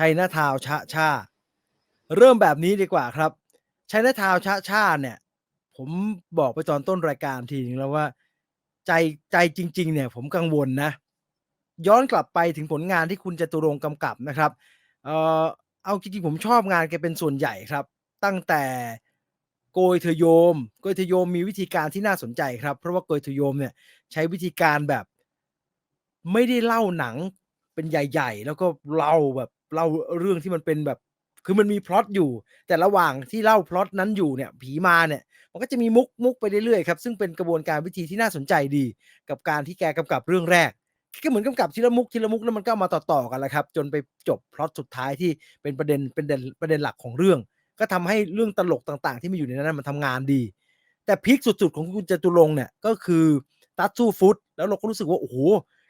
ชัยนาทาวชะชาเริ่มแบบนี้ดีกว่าครับชัยนาทาวชะชาเนี่ย ผมบอกไปตอนต้นรายการทีนึงแล้วว่า ใจใจจริง ๆ เนี่ย ผมกังวลนะ ย้อนกลับไปถึงผลงานที่คุณจตุรงกำกับนะครับเอ่อเอาจริงๆผมชอบงานแกเป็นส่วนใหญ่ครับ ตั้งแต่โกยเทโยม โกยเทโยมมีวิธีการที่น่าสนใจครับ เพราะว่าโกยเทโยมเนี่ยใช้วิธีการแบบ ไม่ได้เล่าหนังเป็นใหญ่ ๆ แล้วก็เล่าแบบ เล่าเรื่องที่มันเป็นแบบ คือมันมีพล็อตอยู่ แต่ระหว่างที่เล่าพล็อตนั้นอยู่เนี่ย ผีมาเนี่ย มันก็จะมีมุกมุกไปเรื่อยๆครับซึ่งเป็นกระบวนการวิธีที่น่าสนใจดี กับการที่แกกำกับเรื่องแรกก็เหมือนกำกับทีละมุกทีละมุกแล้วมันก็มาต่อๆกันแหละครับ จนไปจบพล็อตสุดท้ายที่เป็นประเด็นเป็นเด่นประเด็นหลักของเรื่อง ก็ทำให้เรื่องตลกต่างๆ ที่มีอยู่ในนั้นมันทำงานดี แต่พีคสุดๆของคุณจตุรงค์เนี่ยก็คือตัดสู้ฟุตแล้วเราก็รู้สึกว่าโอ้โห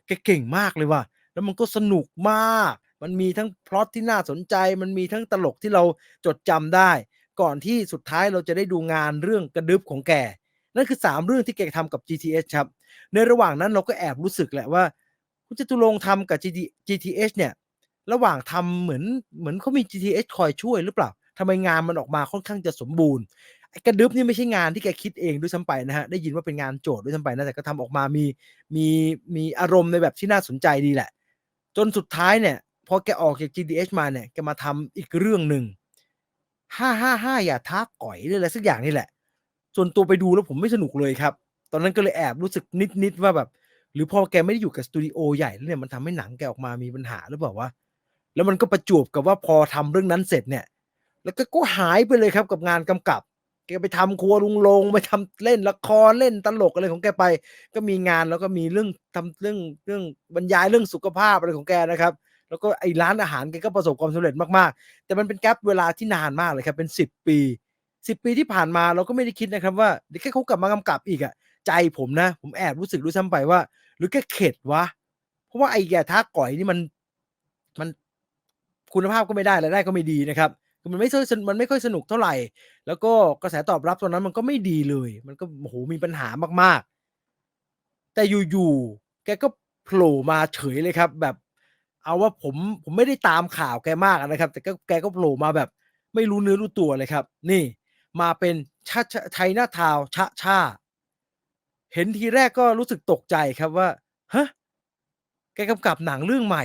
แกเก่งมากเลยว่ะแล้วมันก็สนุกมาก มันมีทั้งพล็อตที่น่าสนใจ มันมีทั้งตลกที่เราจดจำได้ ก่อนที่สุดท้ายเราจะได้ดูงานเรื่องกระดึบของแก นั่นคือ 3 เรื่องที่แกทำกับ GTH ครับ ในระหว่างนั้นเราก็แอบรู้สึกแหละว่า คุณจตุรงค์ทำกับ GT GTH เนี่ย ระหว่างทำเหมือนเหมือนเขามี GTH คอยช่วยหรือเปล่าทำไมงานมันออกมาค่อนข้างจะสมบูรณ์กระดึบนี่ไม่ใช่งานที่แกคิดเองด้วยซ้ำไปนะฮะ ได้ยินว่าเป็นงานโจทย์ด้วยซ้ำไปนะ แต่ก็ทำออกมามีมีมีอารมณ์ในแบบที่น่าสนใจดีแหละ จนสุดท้ายเนี่ย พอแกออกจาก GTH มาเนี่ยแกมาทำอีกเรื่องหนึ่งห้าห้าห้าอย่าท้าก่อยหรืออะไรสักอย่างนี่แหละ ส่วนตัวไปดูแล้วผมไม่สนุกเลยครับ ตอนนั้นก็เลยแอบรู้สึกนิดๆว่าแบบ หรือพอแกไม่ได้อยู่กับสตูดิโอใหญ่แล้วเนี่ยมันทำให้หนังแกออกมามีปัญหาหรือเปล่าวะแล้วมันก็ประจวบกับว่าพอทำเรื่องนั้นเสร็จเนี่ย แล้วก็ก็หายไปเลยครับกับงานกำกับ แกไปทำครัวลุงลงไปทำเล่นละครเล่นตลกอะไรของแกไป ก็มีงานแล้วก็มีเรื่องทำเรื่องเรื่องบรรยายเรื่องสุขภาพอะไรของแกนะครับ แล้วก็ไอ้ร้านอาหารแกก็ประสบความสำเร็จมากๆ แต่มันเป็นแกลบเวลาที่นานมากเลยครับเป็นสิบปีสิบปีที่ผ่านมาเราก็ไม่ได้คิดนะครับว่าเดี๋ยวแค่เขากลับมากำกับอีกอะใจผมนะ ผมแอบรู้สึกรู้ซ้ำไปว่า หรือแกเข็ดวะ เพราะว่าไอ้แกท้าก่อยนี่มันมันคุณภาพก็ไม่ได้รายได้ก็ไม่ดีนะครับมันไม่ค่อยมันไม่ค่อยสนุกเท่าไหร่ แล้วก็กระแสตอบรับตอนนั้นมันก็ไม่ดีเลย มันก็โอ้โหมีปัญหามากๆ แต่อยู่ๆแกก็โผล่มาเฉยเลยครับ แบบ เอาว่าผมผมไม่ได้ตามข่าวแกมากนะครับ แต่ก็แกก็โผล่มาแบบ ไม่รู้เนื้อรู้ตัวเลยครับ นี่ มาเป็นชาไทยนาทาวชะชาเห็นทีแรกก็รู้สึกตกใจครับว่าฮะแกกำกับหนังเรื่องใหม่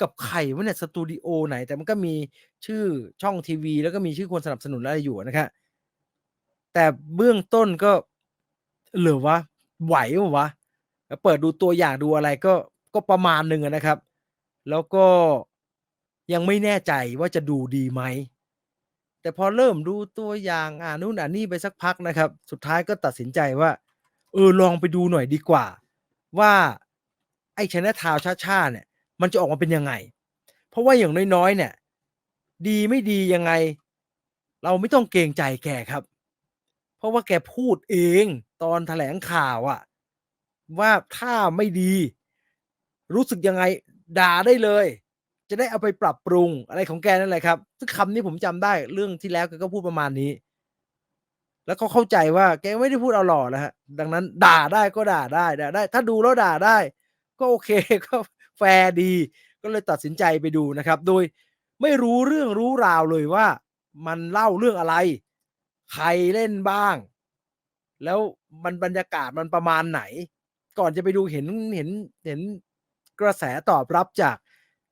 กับใครวะเนี่ยสตูดิโอไหน แต่มันก็มีชื่อช่องทีวี แล้วก็มีชื่อคนสนับสนุนอะไรอยู่นะครับแต่เบื้องต้นก็เหลือวะไหววะเปิดดูตัวอย่างดูอะไรก็ก็ประมาณหนึ่งนะครับ แล้วก็ยังไม่แน่ใจว่าจะดูดีไหม แต่พอเริ่มดูตัวอย่างอ่านู่นอ่านนี่ไปสักพักนะครับ สุดท้ายก็ตัดสินใจว่า เออลองไปดูหน่อยดีกว่า ว่าไอ้ชนะทาวชาชาเนี่ย มันจะออกมาเป็นยังไง เพราะว่าอย่างน้อยๆเนี่ย ดีไม่ดียังไง เราไม่ต้องเกรงใจแกครับ เพราะว่าแกพูดเองตอนแถลงข่าวอะว่าถ้าไม่ดี รู้สึกยังไง ด่าได้เลย จะได้เอาไปปรับปรุงอะไรของแกนั่นแหละครับซึ่งคำนี้ผมจำได้เรื่องที่แล้วแกก็พูดประมาณนี้ แล้วก็เข้าใจว่าแกไม่ได้พูดเอาหล่อนะฮะดังนั้น ด่าได้ก็ด่าได้ด่าได้ ถ้าดูแล้วด่าได้ ก็โอเคก็แฟร์ดี ก็เลยตัดสินใจไปดูนะครับ โดยไม่รู้เรื่องรู้ราวเลยว่า มันเล่าเรื่องอะไร ใครเล่นบ้าง แล้วมันบรรยากาศมันประมาณไหน ก่อนจะไปดูเห็นเห็นเห็น กระแสตอบรับจาก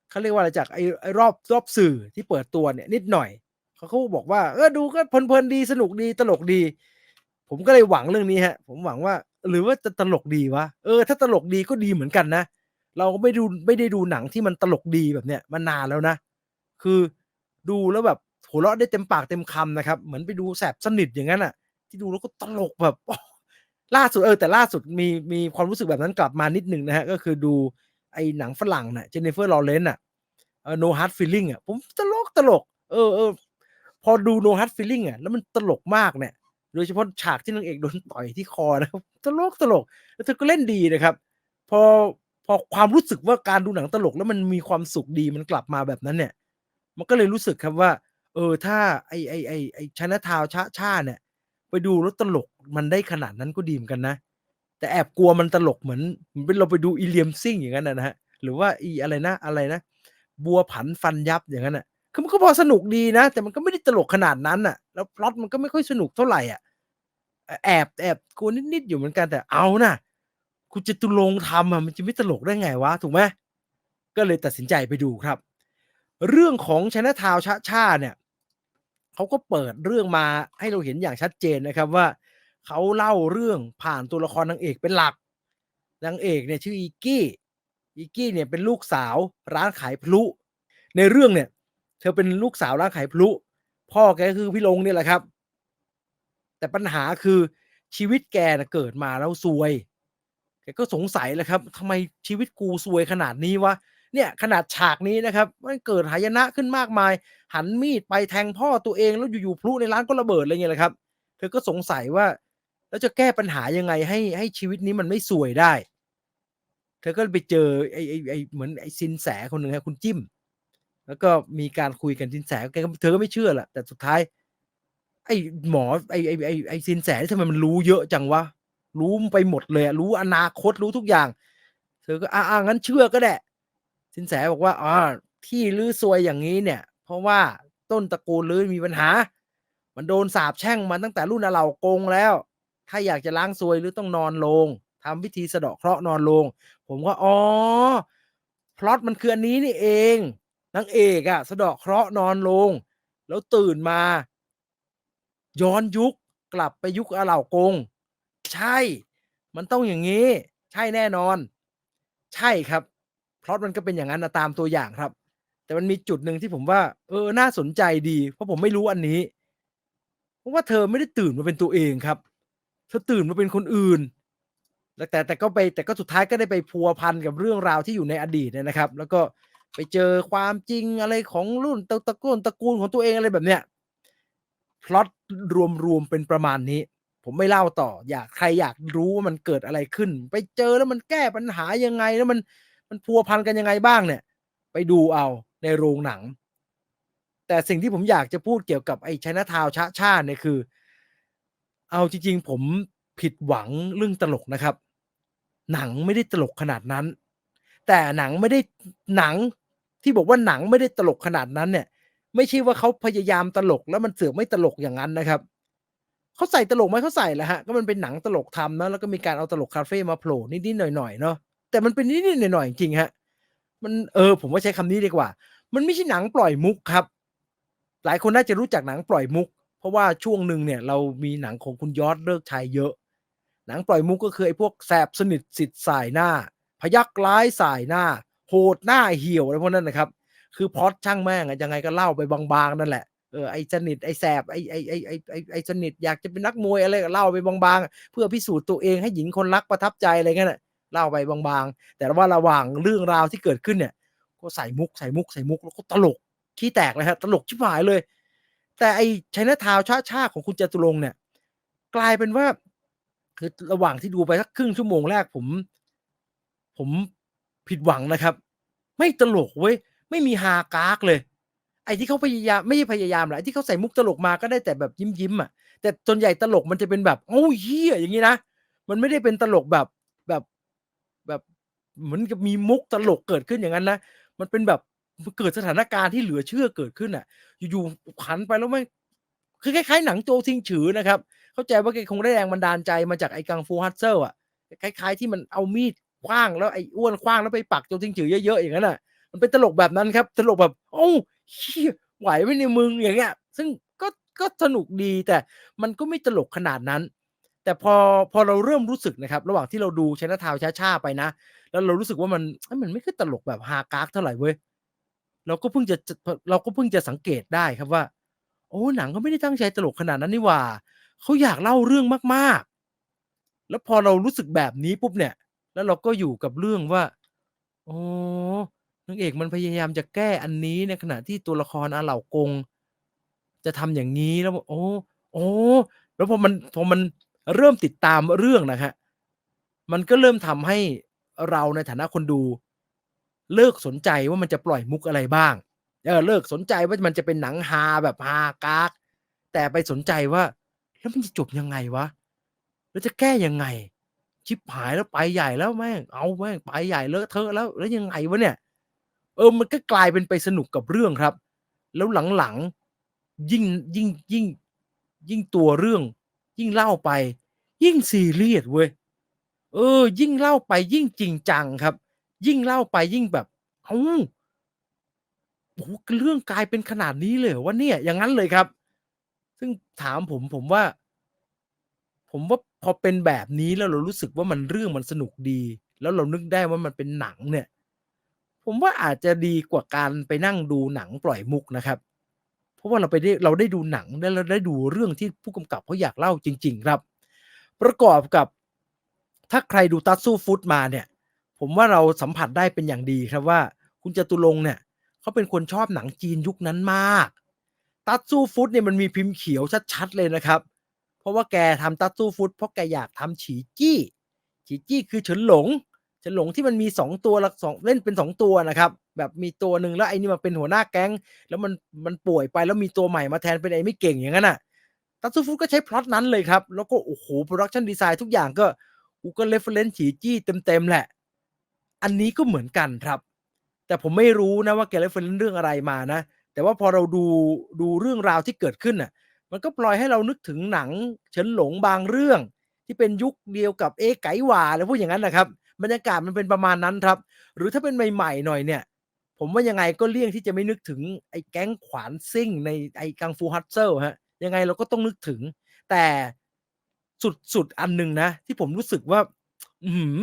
เขาเรียกว่าอะไรจากไอ้ไอ้รอบรอบสื่อที่เปิดตัวเนี่ยนิดหน่อยเขาเขาบอกว่าเออดูก็เพลินๆดีสนุกดีตลกดี ผมก็เลยหวังเรื่องนี้ฮะ ผมหวังว่า หรือว่าจะตลกดีวะเออถ้าตลกดีก็ดีเหมือนกันนะ เราก็ไม่ดูไม่ได้ดูหนังที่มันตลกดีแบบเนี้ยมานานแล้วนะ คือดูแล้วแบบหัวเราะได้เต็มปากเต็มคำนะครับ เหมือนไปดูแสบสนิทอย่างนั้นอะ ที่ดูแล้วก็ตลกแบบล่าสุดเออแต่ล่าสุดมีมีความรู้สึกแบบนั้นกลับมานิดหนึ่งนะฮะก็คือดู ไอ้หนังฝรั่งน่ะเจนนิเฟอร์ลอเรนต์อะเออ no hard feeling อะผมตลกตลก เออเออพอดู no hard feeling อะแล้วมันตลกมากเนี่ยโดยเฉพาะฉากที่นางเอกโดนต่อยที่คอนะครับตลกตลก แล้วเธอก็เล่นดีนะครับ พอพอความรู้สึกว่าการดูหนังตลกแล้วมันมีความสุขดีมันกลับมาแบบนั้นเนี่ย มันก็เลยรู้สึกครับว่า เออถ้าไอไอไอไอชนะทาวชาชาเนี่ย ไปดูแล้วตลกมันได้ขนาดนั้นก็ดีเหมือนกันนะ แต่แอบกลัวมันตลกเหมือนเหมือนเราไปดูอีเลียมซิ่งอย่างนั้นนะฮะหรือว่าอีอะไรนะอะไรนะ บัวผันฟันยับอย่างนั้นอะคือมันก็พอสนุกดีนะ แต่มันก็ไม่ได้ตลกขนาดนั้นน่ะ แล้วพล็อตมันก็ไม่ค่อยสนุกเท่าไหรอะแอบแอบกลัวนิดๆอยู่เหมือนกันแต่เอาน่ะคุณจตุรงทำอะมันจะไม่ตลกได้ไงวะถูกไหมก็เลยตัดสินใจไปดูครับ เรื่องของชน่าทาวชะชาเนี่ยเขาก็เปิดเรื่องมาให้เราเห็นอย่างชัดเจนนะครับว่า เขาเล่าเรื่องผ่านตัวละครนางเอกเป็นหลักนางเอกเนี่ยชื่ออีกี้อีกี้เนี่ยเป็นลูกสาวร้านขายพลุ ในเรื่องเนี่ย เธอเป็นลูกสาวร้านขายพลุ พ่อแกก็คือพี่ลงเนี่ยแหละครับ แต่ปัญหาคือชีวิตแกน่ะเกิดมาแล้วซวยแกก็สงสัยแหละครับทำไมชีวิตกูซวยขนาดนี้วะเนี่ยขนาดฉากนี้นะครับ มันเกิดหายนะขึ้นมากมาย หันมีดไปแทงพ่อตัวเองแล้วอยู่ๆพลุในร้านก็ระเบิดอะไรเงี้ยแหละครับ เธอก็สงสัยว่า แล้วจะแก้ปัญหายังไงให้ให้ชีวิตนี้มันไม่ซวยได้ เธอก็ไปเจอไอ้ไอ้ไอ้เหมือนไอ้สินแสคนหนึ่งครับคุณจิ้ม แล้วก็มีการคุยกันสินแสแกเธอก็ไม่เชื่อแหละแต่สุดท้าย ไอ้หมอไอ้ไอ้ไอ้ไอ้สินแสทำไมมันรู้เยอะจังวะรู้ไปหมดเลยรู้อนาคตรู้ทุกอย่าง เธอก็อางั้นเชื่อก็ได้สินแสบอกว่า"อาที่ลื้อซวยอย่างงี้เนี่ย เพราะว่าต้นตระกูลลื้อมีปัญหา มันโดนสาปแช่งมาตั้งแต่รุ่นอาเหล่ากงแล้ว ถ้าอยากจะล้างซวยลื้อต้องนอนลงทำพิธีสะเดาะเคราะห์นอนลง"ผมก็อ๋อพล็อตมันคืออันนี้นี่เองนางเอกอะสะเดาะเคราะห์นอนลง แล้วตื่นมา ย้อนยุคกลับไปยุคอาเหล่ากง ใช่ มันต้องอย่างงี้ ใช่แน่นอน ใช่ครับพล็อตมันก็เป็นอย่างงั้นนะตามตัวอย่างครับ แต่มันมีจุดหนึ่งที่ผมว่า เออน่าสนใจดี เพราะผมไม่รู้อันนี้ เพราะว่าเธอไม่ได้ตื่นมาเป็นตัวเองครับ เธอตื่นมาเป็นคนอื่น แต่แต่ก็ไปแต่ก็สุดท้ายก็ได้ไปพัวพันกับเรื่องราวที่อยู่ในอดีตเนี่ยนะครับ แล้วก็ไปเจอความจริงอะไรของรุ่นตระตะก้นตระกูลของตัวเองอะไรแบบเนี้ยพล็อตรวมๆเป็นประมาณนี้ ผมไม่เล่าต่อ อยากใครอยากรู้ว่ามันเกิดอะไรขึ้น ไปเจอแล้วมันแก้ปัญหายังไงแล้วมันมันพัวพันกันยังไงบ้างเนี่ย ไปดูเอาในโรงหนัง แต่สิ่งที่ผมอยากจะพูดเกี่ยวกับไอ้ชน่าทาวชะชาเนี่ยคือ เอาจริงๆ ผมผิดหวังเรื่องตลกนะครับ หนังไม่ได้ตลกขนาดนั้น แต่หนังไม่ได้หนังที่บอกว่าหนังไม่ได้ตลกขนาดนั้นเนี่ย ไม่ใช่ว่าเขาพยายามตลกแล้วมันเสือกไม่ตลกอย่างงั้นนะครับเขาใส่ตลกไหมเขาใส่แหละครับก็มันเป็นหนังตลกทำนะแล้วก็มีการเอาตลกคาเฟ่มาโผล่นิดๆหน่อยๆเนาะแต่มันเป็นนิดๆหน่อยๆจริงๆครับมันเออ ผมว่าใช้คำนี้ดีกว่า มันไม่ใช่หนังปล่อยมุกครับ หลายคนน่าจะรู้จักหนังปล่อยมุก เพราะว่าช่วงหนึ่งเนี่ยเรามีหนังของคุณยอดฤกษ์ชัยเยอะ หนังปล่อยมุกก็คือไอ้พวกแสบสนิทสิทธิ์ส่ายหน้า พยัคฆ์ร้ายส่ายหน้า โหดหน้าเหี่ยวอะไรพวกนั้นนะครับ คือพอตช่างแม่งอะยังไงก็เล่าไปบางๆนั่นแหละเออไอ้สนิทไอ้แสบไอ้ไอ้ไอ้ไอ้ไอ้ไอ้สนิทอยากจะเป็นนักมวยอะไรก็เล่าไปบางๆ เพื่อพิสูจน์ตัวเองให้หญิงคนรักประทับใจอะไรเงั้นน่ะเล่าไปบางๆ แต่ว่าระหว่างเรื่องราวที่เกิดขึ้นเนี่ย ก็ใส่มุกใส่มุกใส่มุกแล้วก็ตลกขี้แตกเลยครับตลกชิบหายเลย แต่ไอ้ไชน่าทาวชะช่าของคุณจตุรงค์เนี่ย กลายเป็นว่า คือระหว่างที่ดูไปสักครึ่งชั่วโมงแรกผม ผมผิดหวังนะครับ ไม่ตลกเว้ยไม่มีฮากากเลย ไอ้ที่เขาพยายามไม่ใช่พยายามหรอกไอ้ที่เขาใส่มุกตลกมาก็ได้แต่แบบยิ้มๆอะแต่ส่วนใหญ่ตลกมันจะเป็นแบบโอ้ยเหี้ยอย่างงี้นะมันไม่ได้เป็นตลกแบบแบบแบบเหมือนกับมีมุกตลกเกิดขึ้นอย่างงั้นนะมันเป็นแบบ มันเกิดสถานการณ์ที่เหลือเชื่อเกิดขึ้นน่ะ อยู่ๆหันไปแล้วแม่คือคล้ายๆหนังโจซิงฉือนะครับ เข้าใจว่าแกคงได้แรงบันดาลใจมาจากไอ้กังฟูฮัตเซิลอะคล้ายๆที่มันเอามีดขว้างแล้วไอ้อ้วนขว้างแล้วไปปักโจซิงฉือเยอะๆอย่างงั้นน่ะ มันเป็นตลกแบบนั้นครับ ตลกแบบโอ้ยไหวไหมเนี่มึงอย่างเงี้ย ซึ่งก็ก็สนุกดีแต่มันก็ไม่ตลกขนาดนั้น แต่พอพอเราเริ่มรู้สึกนะครับ ระหว่างที่เราดูชน่าทาวชะช่าไปนะ แล้วเรารู้สึกว่ามันมันไม่ค่อยตลกแบบฮากากเท่าไหร่เว้ย เราก็เพิ่งจะเราก็เพิ่งจะสังเกตได้ครับว่า โอ้หนังเขาไม่ได้ตั้งใจตลกขนาดนั้นนี่หว่าเขาอยากเล่าเรื่องมากๆ แล้วพอเรารู้สึกแบบนี้ปุ๊บเนี่ย แล้วเราก็อยู่กับเรื่องว่าโอ๋อนางเอกมันพยายามจะแก้อันนี้ในขณะที่ตัวละครอาเหล่ากง จะทำอย่างงี้แล้วโอ๋ออ๋อแล้วพอมันพอมันเริ่มติดตามเรื่องนะครับมันก็เริ่มทำให้เราในฐานะคนดู เลิกสนใจว่ามันจะปล่อยมุกอะไรบ้างเออเลิกสนใจว่ามันจะเป็นหนังฮาแบบฮากากแต่ไปสนใจว่า แล้วมันจะจบยังไงวะแล้วจะแก้ยังไง ชิบหายแล้วไปใหญ่แล้วแม่งเอาแม่งไปใหญ่เลอะเทอะแล้วแล้วยังไงวะเนี่ย เออมันก็กลายเป็นไปสนุกกับเรื่องครับ แล้วหลังๆยิ่งยิ่งยิ่ง ยิ่งตัวเรื่อง ยิ่งเล่าไป ยิ่งซีเรียสเว้ยเออ ยิ่งเล่าไปยิ่งจริงจังครับ ยิ่งเล่าไปยิ่งแบบอ้าวโอ้โฮเรื่องกลายเป็นขนาดนี้เลยเหรอวะเนี่ย อย่างงั้นเลยครับ ซึ่งถามผมผมว่า ผมว่าพอเป็นแบบนี้แล้วเรารู้สึกว่ามันเรื่องมันสนุกดี แล้วเรานึกได้ว่ามันเป็นหนังเนี่ย ผมว่าอาจจะดีกว่าการไปนั่งดูหนังปล่อยมุกนะครับ เพราะว่าเราไปได้เราได้ดูหนังแล้เราได้ดูเรื่องที่ผู้กำกับเขาอยากเล่าจริง ๆ ครับ ประกอบกับถ้าใครดู Tatsu Food มาเนี่ย ผมว่าเราสัมผัสได้เป็นอย่างดีครับว่า คุณจตุรงค์เนี่ยเขาเป็นคนชอบหนังจีนยุคนั้นมาก Tatsu Food เนี่ยมันมีพิมพ์เขียวชัดๆเลยนะครับ เพราะว่าแกทำ Tatsu Food เพราะแกอยากทำฉีจี้ ฉีจี้คือเฉินหลง เฉินหลงที่มันมี 2 ตัวละ2เล่นเป็น 2 ตัวนะครับ แบบมีตัวหนึ่งแล้วไอ้นี่มาเป็นหัวหน้าแก๊ง แล้วมันมันป่วยไปแล้วมีตัวใหม่มาแทนเป็นไอ้ไม่เก่งอย่างนั้นน่ะ Tatsu Food ก็ใช้พล็อตนั้นเลยครับ แล้วก็โอ้โฮ Production Design ทุกอย่างก็กูก็ reference ฉีจี้เต็มๆแหละ อันนี้ก็เหมือนกันครับ แต่ผมไม่รู้นะว่าแก reference เรื่องอะไรมานะ แต่ว่าพอเราดูดูเรื่องราวที่เกิดขึ้นน่ะ มันก็ปล่อยให้เรานึกถึงหนังเฉินหลงบางเรื่อง ที่เป็นยุคเดียวกับเอ๊ไก๋หว่าอะไรพวกอย่างนั้นนะครับ บรรยากาศมันเป็นประมาณนั้นครับ หรือถ้าเป็นใหม่ๆหน่อยเนี่ย ผมว่ายังไงก็เลี่ยงที่จะไม่นึกถึงไอ้แก๊งขวานซิ่งในไอ้ Kung Fu Hustle ครับยังไงเราก็ต้องนึกถึง แต่สุดๆอันหนึ่งนะ ที่ผมรู้สึกว่า อื้อฮือ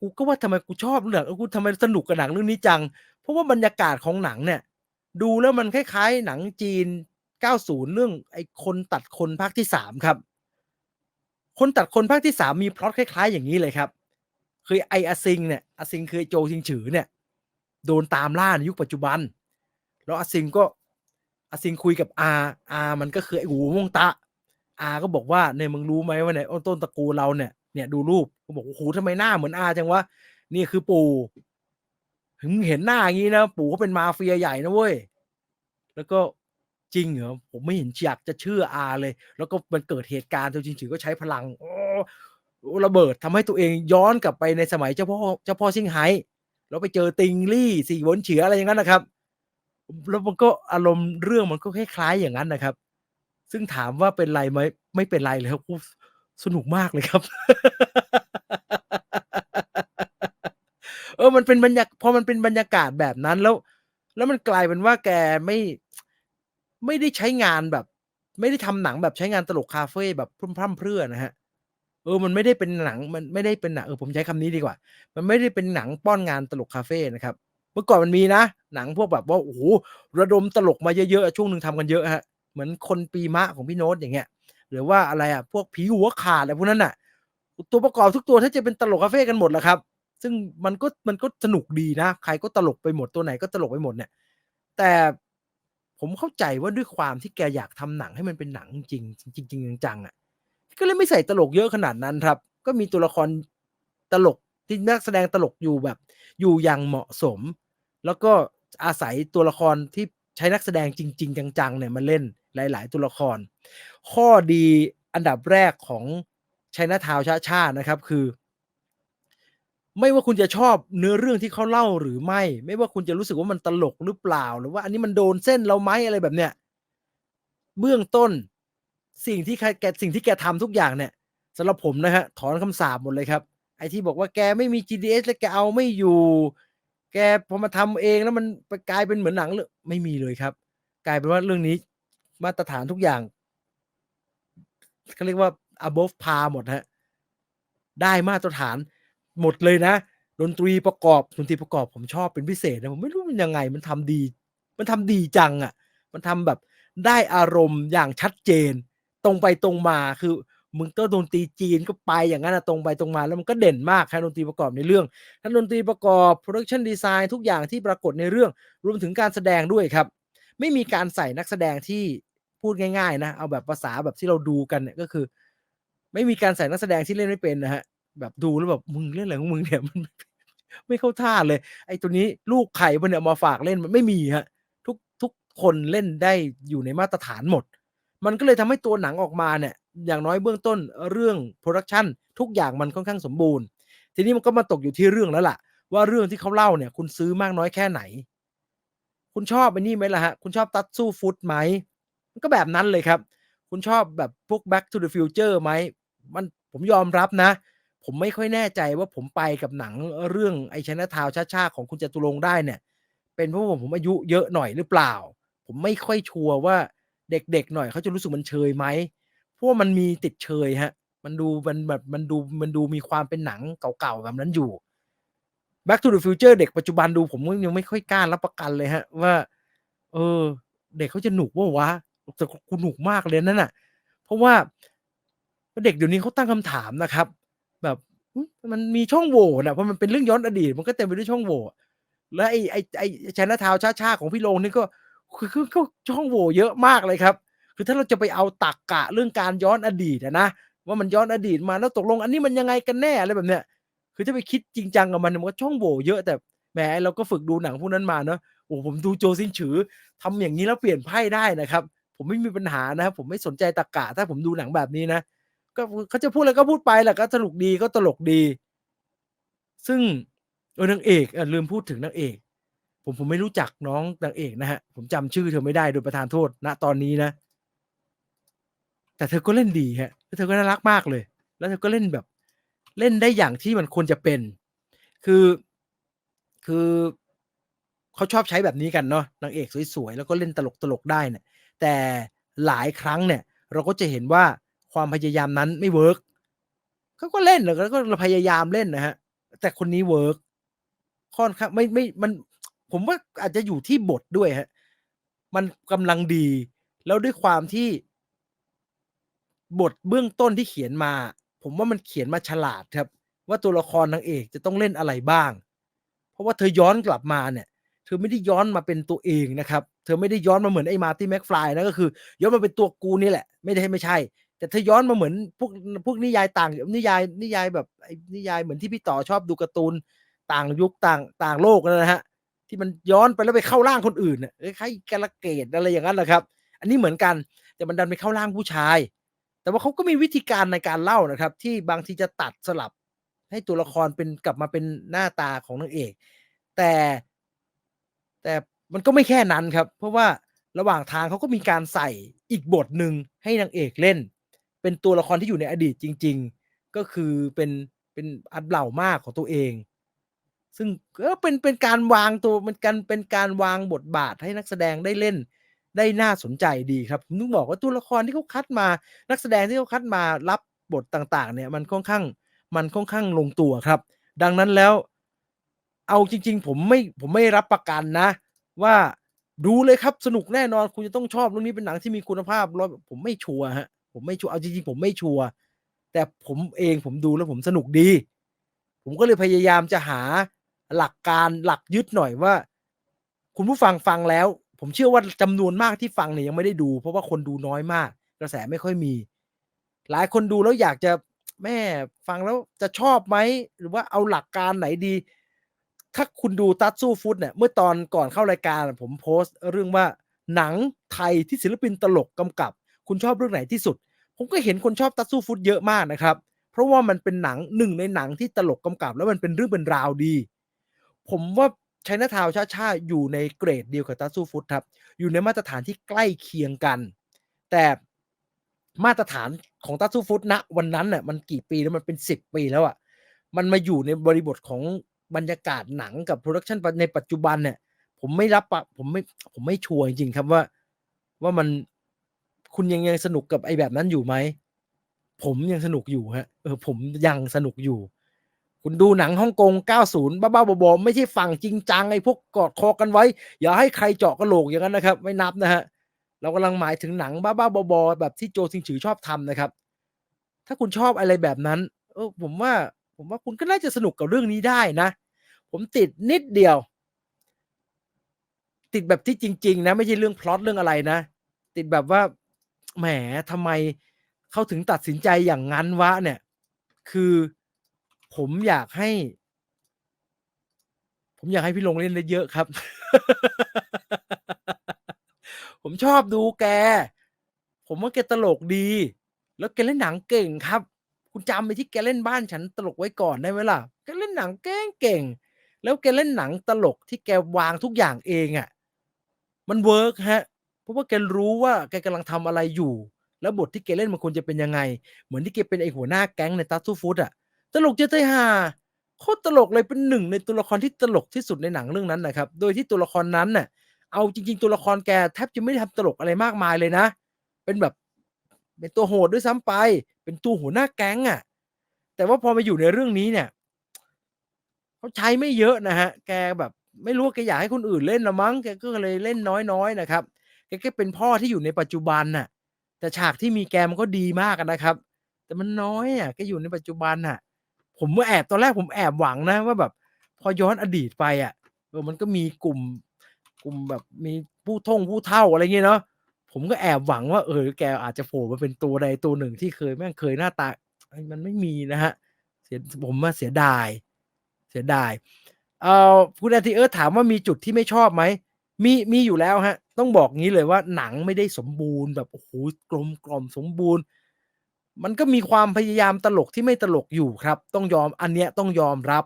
กูก็ว่าทำไมกูชอบหนังเออกูทำไมสนุกกับหนังเรื่องนี้จัง เพราะว่าบรรยากาศของหนังเนี่ย ดูแล้วมันคล้ายๆ หนังจีน 90 เรื่องไอ้คนตัดคนภาคที่3ครับ คนตัดคนภาคที่3มีพล็อตคล้าย ๆ อย่างงี้เลยครับ คือไอ้อาซิงเนี่ยอาซิงคือโจซิงฉือเนี่ย โดนตามล่าในยุคปัจจุบัน แล้วอาซิงก็อาซิงคุยกับอาอามันก็คือไอ้หูม่วงตะอาก็บอกว่า"เนี่ยมึงรู้ไหมว่าเนี่ยอ้นต้นตระกูลเราเนี่ยเนี่ยดูรูป" ก็บอก"โอ้โฮทำไมหน้าเหมือนอาจังวะ?""นี่คือปู่ถึงเห็นหน้าอย่างงี้นะปู่เขาเป็นมาเฟียใหญ่นะเว้ย"แล้วก็"จริงเหรอ?ผมไม่เห็นอยากจะเชื่ออาเลย"แล้วก็มันเกิดเหตุการณ์จซิงฉือก็ใช้พลังระเบิดทำให้ตัวเองย้อนกลับไปในสมัยเจ้าพ่อเจ้าพ่อซิ่งไฮแล้วไปเจอติงลี่สี่วนเฉียอะไรอย่างงั้นนะครับ แล้วมันก็อารมณ์เรื่องมันก็คล้ายๆอย่างงั้นนะครับ ซึ่งถามว่าเป็นไรไหม?ไม่เป็นไรเลยครับ สนุกมากเลยครับ เออมันเป็นบรรยากพอมันเป็นบรรยากาศแบบนั้นแล้ว แล้วมันกลายเป็นว่าแกไม่ไม่ได้ใช้งานแบบ ไม่ได้ทำหนังแบบใช้งานตลกคาเฟ่แบบพร่ำเพื่อนะครับเออ มันไม่ได้เป็นหนัง มันไม่ได้เป็นหนัง เออ ผมใช้คำนี้ดีกว่า มันไม่ได้เป็นหนังป้อนงานตลกคาเฟ่นะครับ เมื่อก่อนมันมีนะ หนังพวกแบบว่า โอ้โฮระดมตลกมาเยอะๆ ช่วงหนึ่งทำกันเยอะครับเหมือนคนปีมะของพี่โน้ตอย่างเงี้ย หรือว่าอะไรอะพวกผีหัวขาดอะไรพวกนั้นน่ะ ตัวประกอบทุกตัวแทบจะเป็นตลกคาเฟ่กันหมดแหละครับ ซึ่งมันก็มันก็สนุกดีนะ ใครก็ตลกไปหมดตัวไหนก็ตลกไปหมดเนี่ย แต่ผมเข้าใจว่าด้วยความที่แกอยากทำหนังให้มันเป็นหนังจริงจริงๆจังๆอะก็เลยไม่ใส่ตลกเยอะขนาดนั้นครับ ก็มีตัวละครตลกที่นักแสดงตลกอยู่แบบ อยู่อย่างเหมาะสม แล้วก็อาศัยตัวละครที่ใช้นักแสดงจริง ๆ จังๆเนี่ยมาเล่น หลาย ๆ ตัวละคร ข้อดีอันดับแรกของ Chinatown ชะช่านะครับคือ ไม่ว่าคุณจะชอบเนื้อเรื่องที่เขาเล่าหรือไม่ ไม่ว่าคุณจะรู้สึกว่ามันตลกหรือเปล่า หรือว่าอันนี้มันโดนเส้นเราไหมอะไรแบบเนี้ยเบื้องต้นสิ่งที่แกสิ่งที่แกทำทุกอย่างเนี่ยสำหรับผมนะครับถอนคำสาปหมดเลยครับ ไอที่บอกว่าแกไม่มี GDS แล้วแกเอาไม่อยู่ แกพอมาทำเองแล้วมันกลายเป็นเหมือนหนังเรื่องไม่มีเลยครับ กลายเป็นว่าเรื่องนี้ มาตรฐานทุกอย่างเขาเรียกว่า above par หมดครับได้มาตรฐานหมดเลยนะดนตรีประกอบดนตรีประกอบผมชอบเป็นพิเศษนะผมไม่รู้มันยังไง มันทำดี มันทำดีจังอะมันทำแบบได้อารมณ์อย่างชัดเจน ตรงไปตรงมาคือมึงก็ดนตรีจีนก็ไปอย่างงั้นน่ะตรงไปตรงมาแล้วมันก็เด่นมากครับดนตรีประกอบในเรื่องทั้งดนตรีประกอบ Production Design ทุกอย่างที่ปรากฏในเรื่องรวมถึงการแสดงด้วยครับ ไม่มีการใส่นักแสดงที่ พูดง่ายๆ นะ เอาแบบภาษาแบบที่เราดูกันเนี่ยก็คือ ไม่มีการใส่นักแสดงที่เล่นไม่เป็นนะครับแบบดูแล้วแบบมึงเล่นอะไรของมึงเนี่ยมันไม่เข้าท่าเลย ไอ้ตัวนี้ลูกใครเปล่เนี่ยมาฝากเล่นมันไม่มีครับทุกทุกคนเล่นได้อยู่ในมาตรฐานหมด มันก็เลยทำให้ตัวหนังออกมาเนี่ย อย่างน้อยเบื้องต้นเรื่อง Production ทุกอย่างมันค่อนข้างสมบูรณ์ ทีนี้มันก็มาตกอยู่ที่เรื่องแล้วล่ะ ว่าเรื่องที่เขาเล่าเนี่ย คุณซื้อมากน้อยแค่ไหน คุณชอบไอ้นี่ไหมล่ะครับคุณชอบ Tatsu Food ไหม ก็แบบนั้นเลยครับ คุณชอบแบบพวก Back to the Future ไหมมันผมยอมรับนะ ผมไม่ค่อยแน่ใจว่าผมไปกับหนังเรื่องไอ้ Chinatown ช่าๆของคุณจตุรงได้เนี่ย เป็นเพราะว่าผมอายุเยอะหน่อยหรือเปล่า ผมไม่ค่อยชัวร์ว่าเด็กๆหน่อยเขาจะรู้สึกมันเชยไหมเพราะมันมีติดเชยฮะ มันดูมันแบบมันดูมันดูมีความเป็นหนังเก่าๆแบบนั้นอยู่ Back to the Future เด็กปัจจุบันดูผมยังไม่ค่อยกล้ารับประกันเลยฮะ ว่า เออ เด็กเขาจะหนุกเปล่าวะ แต่กูหนุกมากเลยนั่นน่ะ เพราะว่าเด็กเดี๋ยวนี้เขาตั้งคำถามนะครับ แบบมันมีช่องโหว่น่ะเพราะมันเป็นเรื่องย้อนอดีต มันก็เต็มไปด้วยช่องโหว่แล้วไอ้ไอ้ไอ้ Chinatown ช้าของพี่โรงนี่ก็คือก็ช่องโหว่เยอะมากเลยครับ คือถ้าเราจะไปเอาตรรกกะเรื่องการย้อนอดีตนะว่ามันย้อนอดีตมาแล้วตกลงอันนี้มันยังไงกันแน่อะไรแบบเนี้ย คือถ้าไปคิดจริงจังกับมันมันก็ช่องโหว่เยอะแต่แหมเราก็ฝึกดูหนังพวกนั้นมาเนาะโอ้ผมดูโจซินฉือทำอย่างนี้แล้วเปลี่ยนไพ่ได้นะครับ ผมไม่มีปัญหานะครับผมไม่สนใจตรรกะถ้าผมดูหนังแบบนี้นะก็เขาจะพูดอะไรก็พูดไปแหละก็สนุกดีก็ตลกดี ซึ่งเออนางเอกอลืมพูดถึงนางเอก ผมผมไม่รู้จักน้องนางเอกนะฮะผมจำชื่อเธอไม่ได้โดยประธานโทษณตอนนี้นะ แต่เธอก็เล่นดีฮะแล้วเธอก็น่ารักมากเลย แล้วเธอก็เล่นแบบ เล่นได้อย่างที่มันควรจะเป็น คือคือเขาชอบใช้แบบนี้กันเนาะนางเอกสวยๆแล้วก็เล่นตลกๆได้เนี่ย แต่หลายครั้งเนี่ยเราก็จะเห็นว่าความพยายามนั้นไม่เวิร์กเขาก็เล่นแล้วก็พยายามเล่นนะฮะแต่คนนี้เวิร์กค่อนข้างไม่ไม่มันผมว่าอาจจะอยู่ที่บทด้วยฮะมันกำลังดีแล้วด้วยความที่บทเบื้องต้นที่เขียนมา ผมว่ามันเขียนมาฉลาดครับ ว่าตัวละครนางเอกจะต้องเล่นอะไรบ้าง เพราะว่าเธอย้อนกลับมาเนี่ย ธอไม่ได้ย้อนมาเป็นตัวเองนะครับ เธอไม่ได้ย้อนมาเหมือนไอ้มาตี้แม็กฟลายนะก็คือ ย้อนมาเป็นตัวกูนี่แหละ ไม่ได้ไม่ใช่ แต่เธอย้อนมาเหมือนพวกพวกนิยายต่างนิยายนิยายแบบนิยายเหมือนที่พี่ต่อชอบดูการ์ตูนต่างยุคต่างต่างโลกนะฮะที่มันย้อนไปแล้วไปเข้าร่างคนอื่นน่ะคล้ายกาลเกตอะไรอย่างนั้นแหละครับ อันนี้เหมือนกันแต่มันดันไปเข้าร่างผู้ชาย แต่ว่าเขาก็มีวิธีการในการเล่านะครับ ที่บางทีจะตัดสลับให้ตัวละครเป็นกลับมาเป็นหน้าตาของนางเอก แต่ แต่มันก็ไม่แค่นั้นครับ เพราะว่าระหว่างทางเขาก็มีการใส่อีกบทหนึ่งให้นางเอกเล่น เป็นตัวละครที่อยู่ในอดีตจริง ๆ ก็คือเป็นเป็นอันเหล่ามากของตัวเอง ซึ่งก็เป็นเป็นการวางตัวมันกันเป็นการวางบทบาทให้นักแสดงได้เล่นได้น่าสนใจดีครับผมต้องบอกว่าตัวละครที่เขาคัดมา นักแสดงที่เขาคัดมารับบทต่างๆ เนี่ยมันค่อนข้างมันค่อนข้างลงตัวครับ ดังนั้นแล้ว เอาจริง ๆ ผมไม่ผมไม่รับประกันนะ ว่าดูเลยครับสนุกแน่นอนคุณจะต้องชอบเรื่องนี้เป็นหนังที่มีคุณภาพร้อยผมไม่ชัวร์ฮะ ผมไม่ชัวร์เอาจริงๆผมไม่ชัวร์แต่ผมเองผมดูแล้วผมสนุกดี ผมก็เลยพยายามจะหาหลักการหลักยึดหน่อยว่า คุณผู้ฟังฟังแล้ว ผมเชื่อว่าจำนวนมากที่ฟังเนี่ยยังไม่ได้ดู เพราะว่าคนดูน้อยมาก กระแสไม่ค่อยมี หลายคนดูแล้วอยากจะแม่ฟังแล้วจะชอบไหมหรือว่าเอาหลักการไหนดี ถ้าคุณดูตัดสู้ฟุตเนี่ยเมื่อตอนก่อนเข้ารายการผมโพสต์ เรื่องว่าหนังไทยที่ศิลปินตลกกำกับ คุณชอบเรื่องไหนที่สุด ผมก็เห็นคนชอบตัดสู้ฟุตเยอะมากนะครับ เพราะว่ามันเป็นหนังหนึ่งในหนังที่ตลกกำกับ แล้วมันเป็นเรื่องเป็นราวดี ผมว่าช้หน้าทาวชาชาอยู่ในเกรดเดียวกับตัดสู้ฟุตครับ อยู่ในมาตรฐานที่ใกล้เคียงกัน แต่มาตรฐานของตัดสู้ฟุตณวันนั้นน่ะมันกี่ปีแล้วมันเป็นสิบปีแล้วอะ่ะมันมาอยู่ในบริบทของ บรรยากาศหนังกับโปรดักชันในปัจจุบันเนี่ย ผมไม่รับปะผมไม่ผมไม่ชัวร์จริงๆครับว่า ว่ามันคุณยังยังสนุกกับไอ้แบบนั้นอยู่ไหมผมยังสนุกอยู่ฮะเออผมยังสนุกอยู่ คุณดูหนังฮ่องกง 90 บ้าๆบอๆไม่ใช่ฝั่งจริงจังไอ้พวกกอดคอกันไว้ อย่าให้ใครเจาะกระโหลกอย่างนั้นนะครับ ไม่นับนะฮะเรากำลังหมายถึงหนังบ้าๆบอๆแบบที่โจซิงฉือชอบทำนะครับ ถ้าคุณชอบอะไรแบบนั้น เออผมว่า ผมว่าคุณก็น่าจะสนุกกับเรื่องนี้ได้นะ ผมติดนิดเดียว ติดแบบที่จริง ๆ นะ ไม่ใช่เรื่องพล็อตเรื่องอะไรนะ ติดแบบว่าแหมทำไมเขาถึงตัดสินใจอย่างนั้นวะเนี่ย คือผมอยากให้ ผมอยากให้พี่ลงเล่นได้เยอะครับ ผมชอบดูแก ผมว่าแกตลกดี แล้วแกเล่นหนังเก่งครับ คุณจำไปที่แกเล่นบ้านฉันตลกไว้ก่อนได้ไหมล่ะแกเล่นหนังเก่งเก่ง แล้วแกเล่นหนังตลกที่แกวางทุกอย่างเองอะ่ะมันเวิร์กครับเพราะว่าแกรู้ว่าแกกำลังทำอะไรอยู่ แล้วบทที่แกเล่นมันควรจะเป็นยังไง เหมือนที่แกเป็นไอ้หัวหน้าแก๊งใน Tutu Food อะตลกจะตายห่าโคตรตลกเลยเป็นหนึ่งในตัวละครที่ตลกที่สุดในหนังเรื่องนั้นนะครับ โดยที่ตัวละครนั้นน่ะเอาจริง ๆ ตัวละครแกแทบจะไม่ได้ทำตลกอะไรมากมายเลยนะ เป็นแบบเป็นตัวโหดด้วยซ้ำไป เป็นตัวหัวหน้าแก๊งอะแต่ว่าพอมาอยู่ในเรื่องนี้เนี่ยเขาใช้ไม่เยอะนะครับแกแบบไม่รู้ว่าแกอยากให้คนอื่นเล่นละมั้ง แกก็เลยเล่นน้อยๆนะครับ แกแค่เป็นพ่อที่อยู่ในปัจจุบันน่ะ แต่ฉากที่มีแกมันก็ดีมากนะครับ แต่มันน้อยอะแกอยู่ในปัจจุบันน่ะ ผมก็แอบตอนแรกผมแอบหวังนะว่าแบบ พอย้อนอดีตไปอะเออมันก็มีกลุ่ม กลุ่มแบบมีผู้ท่งผู้เฒ่าอะไรเงี้ยเนาะ ผมก็แอบหวังว่า เออ แกอาจจะโผล่มาเป็นตัวใดตัวหนึ่งที่เคยแม่งเคยหน้าตา มันไม่มีนะครับเสียผมอะเสียดาย เสียดายเอ่อคุณ Anti-Earth ถามว่ามีจุดที่ไม่ชอบไหม?มีมีอยู่แล้วครับต้องบอกงี้เลยว่าหนังไม่ได้สมบูรณ์แบบโอ้โฮกลมกล่อมสมบูรณ์ มันก็มีความพยายามตลกที่ไม่ตลกอยู่ครับ ต้องยอมอันเนี้ยต้องยอมรับ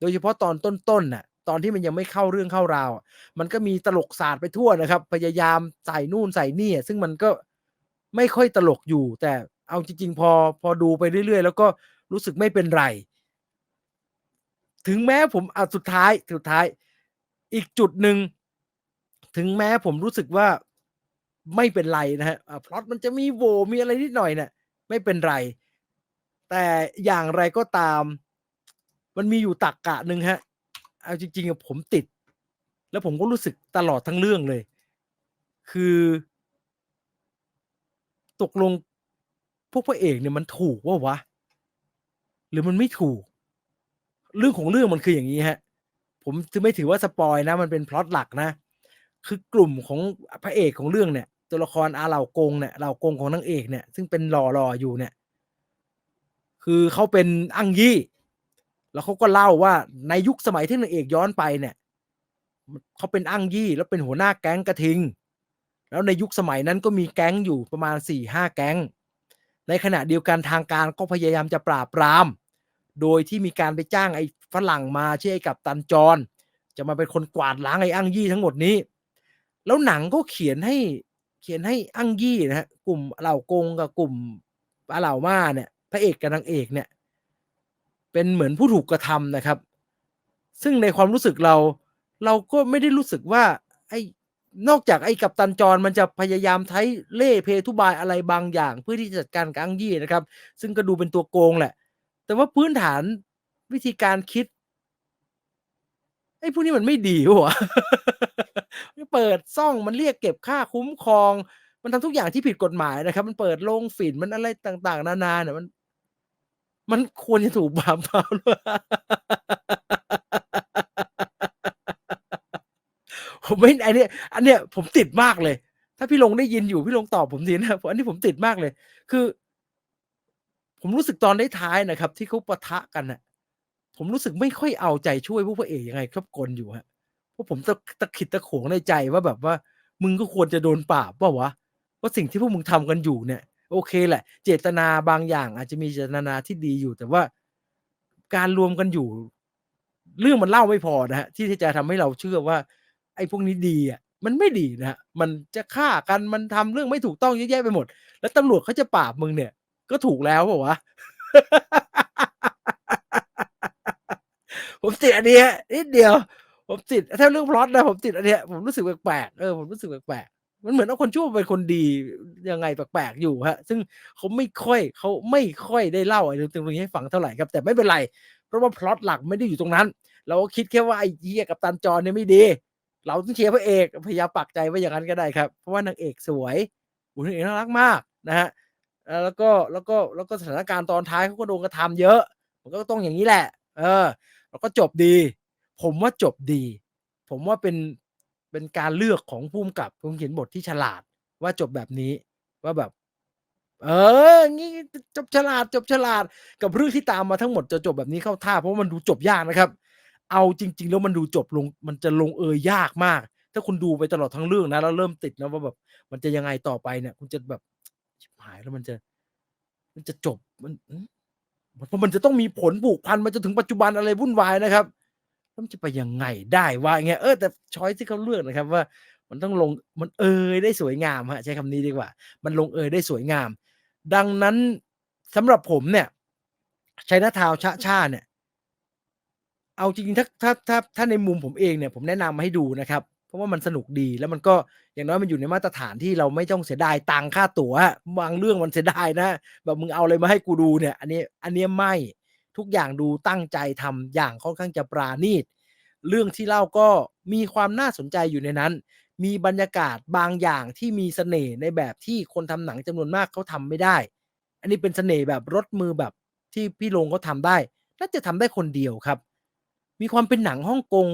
โดยเฉพาะตอนต้นๆน่ะ ตอนที่มันยังไม่เข้าเรื่องเข้าราวอะมันก็มีตลกศาสาดไปทั่วนะครับ พยายามใส่นู่นใส่นี่ ซึ่งมันก็ไม่ค่อยตลกอยู่ แต่เอาจริง ๆ พอพอดูไปเรื่อย ๆ แล้วก็รู้สึกไม่เป็นไร ถึงแม้ผมอ่าสุดท้ายสุดท้าย อีกจุดหนึ่งถึงแม้ผมรู้สึกว่าไม่เป็นไรนะครับอ่าพล็อตมันจะมีโวมีอะไรนิดหน่อยเนี่ยไม่เป็นไร แต่อย่างไรก็ตาม มันมีอยู่ตรรกะหนึ่งครับ เอาจริงๆอะผมติด แล้วผมก็รู้สึกตลอดทั้งเรื่องเลย คือ ตกลงพวกพระเอกเนี่ยมันถูกเปล่าวะ?หรือมันไม่ถูก?เรื่องของเรื่องมันคืออย่างงี้ครับผมจะไม่ถือว่าสปอยนะ มันเป็นพล็อตหลักนะ คือกลุ่มของพระเอกของเรื่องเนี่ย ตัวละครอาเหล่ากงเนี่ยเหล่ากงของนางเอกเนี่ย ซึ่งเป็นหล่อๆอยู่เนี่ย คือเขาเป็นอังยี่ แล้วเขาก็เล่าว่าในยุคสมัยที่นางเอกย้อนไปเนี่ยเขาเป็นอั่งยี่แล้วเป็นหัวหน้าแก๊งกระทิง แล้วในยุคสมัยนั้นก็มีแก๊งอยู่ประมาณ4-5แก๊ง ในขณะเดียวกันทางการก็พยายามจะปราบปราม โดยที่มีการไปจ้างไอ้ฝรั่งมาชื่อไอ้กัปตันจอนจะมาเป็นคนกวาดล้างไอ้อั่งยี่ทั้งหมดนี้ แล้วหนังก็เขียนให้เขียนให้อั่งยี่นะครับกลุ่มเหล่ากงกับกลุ่มเหล่ามาเนี่ยพระเอกกับนางเอกเนี่ย เป็นเหมือนผู้ถูกกระทำนะครับ ซึ่งในความรู้สึกเราเราก็ไม่ได้รู้สึกว่าไอ้นอกจากไอ้กัปตันจอนมันจะพยายามใช้เล่เพทุบายอะไรบางอย่าง เพื่อที่จะจัดการกับอังยี่นะครับ ซึ่งก็ดูเป็นตัวโกงแหละ แต่ว่าพื้นฐานวิธีการคิดไอ้พวกนี้มันไม่ดีวะเปิดซ่องมันเรียกเก็บค่าคุ้มครอง มันทำทุกอย่างที่ผิดกฎหมายนะครับ มันเปิดโรงฝิ่นมันอะไรต่าง ๆ นานาเนี่ยมัน มันควรจะถูกปราปรามหรือเปล่าผมไม่อันเนี้ยอันเนี้ยผมติดมากเลย ถ้าพี่ลงได้ยินอยู่พี่ลงตอบผมทีนะอันนี้ผมติดมากเลย คือ ผมรู้สึกตอนท้ายนะครับ ที่เขาปะทะกันน่ะ ผมรู้สึกไม่ค่อยเอาใจช่วยพวกพระเอกยังไงครับกลอยู่ครับเพราะผมตะตะขิดตะขวงในใจว่าแบบว่า มึงก็ควรจะโดนปราบเปล่าวะ?ว่าสิ่งที่พวกมึงทำกันอยู่เนี่ย โอเคแหละ เจตนาบางอย่าง อาจจะมีเจตนาที่ดีอยู่ แต่ว่าการรวมกันอยู่ เรื่องมันเล่าไม่พอนะครับที่จะทำให้เราเชื่อว่า ไอ้พวกนี้ดีอะมันไม่ดีนะครับมันจะฆ่ากันมันทำเรื่องไม่ถูกต้องเยอะแยะไปหมด แล้วตำรวจเขาจะปราบมึงเนี่ย ก็ถูกแล้วเปล่าวะ?ผมติดอันนี้นิดเดียว ผมติดถ้าเรื่องพล็อตนะผมติดอันเนี้ยผมรู้สึกแปลกๆเออผมรู้สึกแปลก มันเหมือนเอาคนชั่วเป็นคนดียังไงแปลกๆอยู่ครับซึ่งเขาไม่ค่อยเขาไม่ค่อยได้เล่าไอ้ตรงนี้ให้ฟังเท่าไหร่ครับ แต่ไม่เป็นไร เพราะว่าพล็อตหลักไม่ได้อยู่ตรงนั้น เราก็คิดแค่ว่าไอ้เหี้ยกัปตันจอนเนี่ยไม่ดี เราต้องเชียร์พระเอกพยายามปักใจไว้อย่างนั้นก็ได้ครับ เพราะว่านางเอกสวยโอ้โฮนางเอกน่ารักมากนะครับเออแล้วก็แล้วก็แล้วก็สถานการณ์ตอนท้ายเขาก็โดนกระทำเยอะ มันก็ต้องอย่างงี้แหละ เออ แล้วก็จบดี ผมว่าจบดี ผมว่าเป็น เป็นการเลือกของผู้กำกับคนเขียนบทที่ฉลาดว่าจบแบบนี้ว่าแบบ เอองี้จบฉลาดจบฉลาดกับเรื่องที่ตามมาทั้งหมดจะจบแบบนี้เข้าท่า เพราะมันดูจบยากนะครับ เอาจริง ๆ แล้วมันดูจบลง มันจะลงเอยยากมาก ถ้าคุณดูไปตลอดทั้งเรื่องนะแล้วเริ่มติดนะว่าแบบ มันจะยังไงต่อไปเนี่ย คุณจะแบบหายแล้วมันจะ มันจะจบมันเพราะมันจะต้องมีผลผูกพันมาจนถึงปัจจุบันอะไรวุ่นวายนะครับ แล้วมันจะไปยังไงได้ว่าเงี้ยเออแต่ช้อยที่เขาเลือกนะครับว่ามันต้องลงมันเอยได้สวยงามครับใช้คำนี้ดีกว่า มันลงเอยได้สวยงาม ดังนั้นสำหรับผมเนี่ยชัยนาทาวชะชาเนี่ย เอาจริงๆถ้าถ้าถ้าถ้าในมุมผมเองเนี่ยผมแนะนำให้ดูนะครับ เพราะว่ามันสนุกดีแล้วมันก็อย่างน้อยมันอยู่ในมาตรฐานที่เราไม่ต้องเสียดายตังค่าตั๋วบางเรื่องมันเสียดายนะ แบบมึงเอาอะไรมาให้กูดูเนี่ย อันนี้อันนี้ไม่ ทุกอย่างดูตั้งใจทำอย่างค่อนข้างจะปราณีต เรื่องที่เล่าก็มีความน่าสนใจอยู่ในนั้น มีบรรยากาศบางอย่างที่มีเสน่ห์ในแบบที่คนทำหนังจำนวนมากเขาทำไม่ได้ อันนี้เป็นเสน่ห์แบบรถมือแบบที่พี่ลงเขาทำได้ น่าจะทำได้คนเดียวครับ มีความเป็นหนังฮ่องกง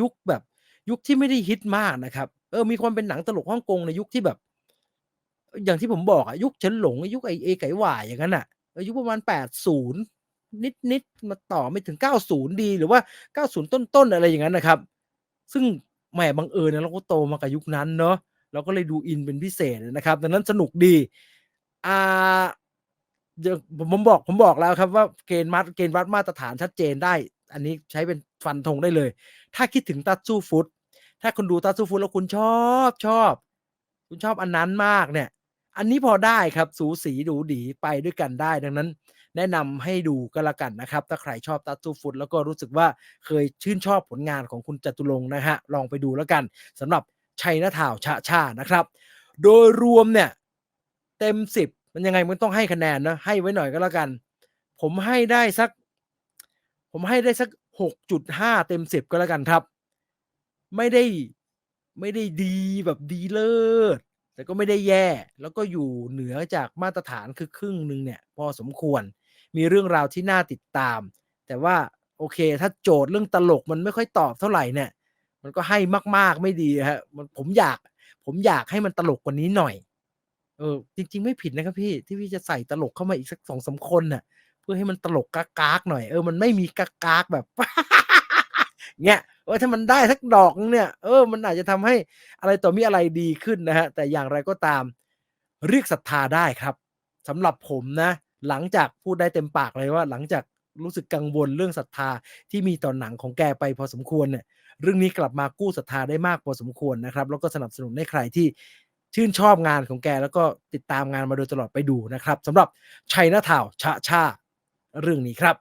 ยุคแบบยุคที่ไม่ได้ฮิตมากนะครับ เออ มีความเป็นหนังตลกฮ่องกงในยุคที่แบบ อย่างที่ผมบอกอะยุคเฉินหลงยุคไอเอไก่หว่าอย่างนั้นอะยุคประมาณ80นิดนิ นิดมาต่อไม่ถึง 90 ดีหรือว่า 90 ต้นๆอะไรอย่างนั้นนะครับ ซึ่งแหมบังเอิญนะเราก็โตมากับยุคนั้นเนาะเราก็เลยดูอินเป็นพิเศษนะครับดังนั้นสนุกดีอ่าผมผมบอกผมบอกแล้วครับว่าเกณฑ์มัดเกณฑ์วัดมาตรฐานชัดเจนได้ อันนี้ใช้เป็นฟันธงได้เลย ถ้าคิดถึงตัดสู้ฟุต ถ้าคุณดูตัดสู้ฟุตแล้วคุณชอบชอบ คุณชอบอันนั้นมากเนี่ย อันนี้พอได้ครับสูสีดูดีไปด้วยกันได้ดังนั้น แนะนำให้ดูก็แล้วกันนะครับ ถ้าใครชอบตัตตูฟุตแล้วก็รู้สึกว่าเคยชื่นชอบผลงานของคุณจตุรงนะฮะลองไปดูแล้วกันสำหรับชัยนาทาวชะชานะครับ โดยรวมเนี่ยเต็มสิบมันยังไงมันต้องให้คะแนนนะให้ไว้หน่อยก็แล้วกัน ผมให้ได้สัก ผมให้ได้สักหกจุดห้าเต็มสิบก็แล้วกันครับ ไม่ได้ไม่ได้ดีแบบดีเลิศแต่ก็ไม่ได้แย่ แล้วก็อยู่เหนือจากมาตรฐานคือครึ่งหนึ่งเนี่ย พอสมควร มีเรื่องราวที่น่าติดตาม แต่ว่าโอเค ถ้าโจทย์เรื่องตลกมันไม่ค่อยตอบเท่าไหร่เนี่ย มันก็ให้มากๆไม่ดีฮะมันผมอยาก ผมอยากให้มันตลกกว่านี้หน่อย เออ จริง ๆ ไม่ผิดนะครับพี่ที่พี่จะใส่ตลกเข้ามาอีกสักสองสาคนน่ะ เพื่อให้มันตลกกากๆหน่อยเออมันไม่มีกากๆแบบเนี่ยเออถ้ามันได้สักดอกเนี่ย เออ มันอาจจะทำให้อะไรต่อมีอะไรดีขึ้นนะฮะ แต่อย่างไรก็ตาม เรียกศรัทธาได้ครับสำหรับผมนะ หลังจากพูดได้เต็มปากเลยว่าหลังจากรู้สึกกังวลเรื่องศรัทธาที่มีต่อหนังของแกไปพอสมควรเนี่ยเรื่องนี้กลับมากู้ศรัทธาได้มากพอสมควรนะครับ แล้วก็สนับสนุนให้ใครที่ชื่นชอบงานของแกแล้วก็ติดตามงานมาโดยตลอดไปดูนะครับสำหรับชัยนาทาวชะชาเรื่องนี้ครับ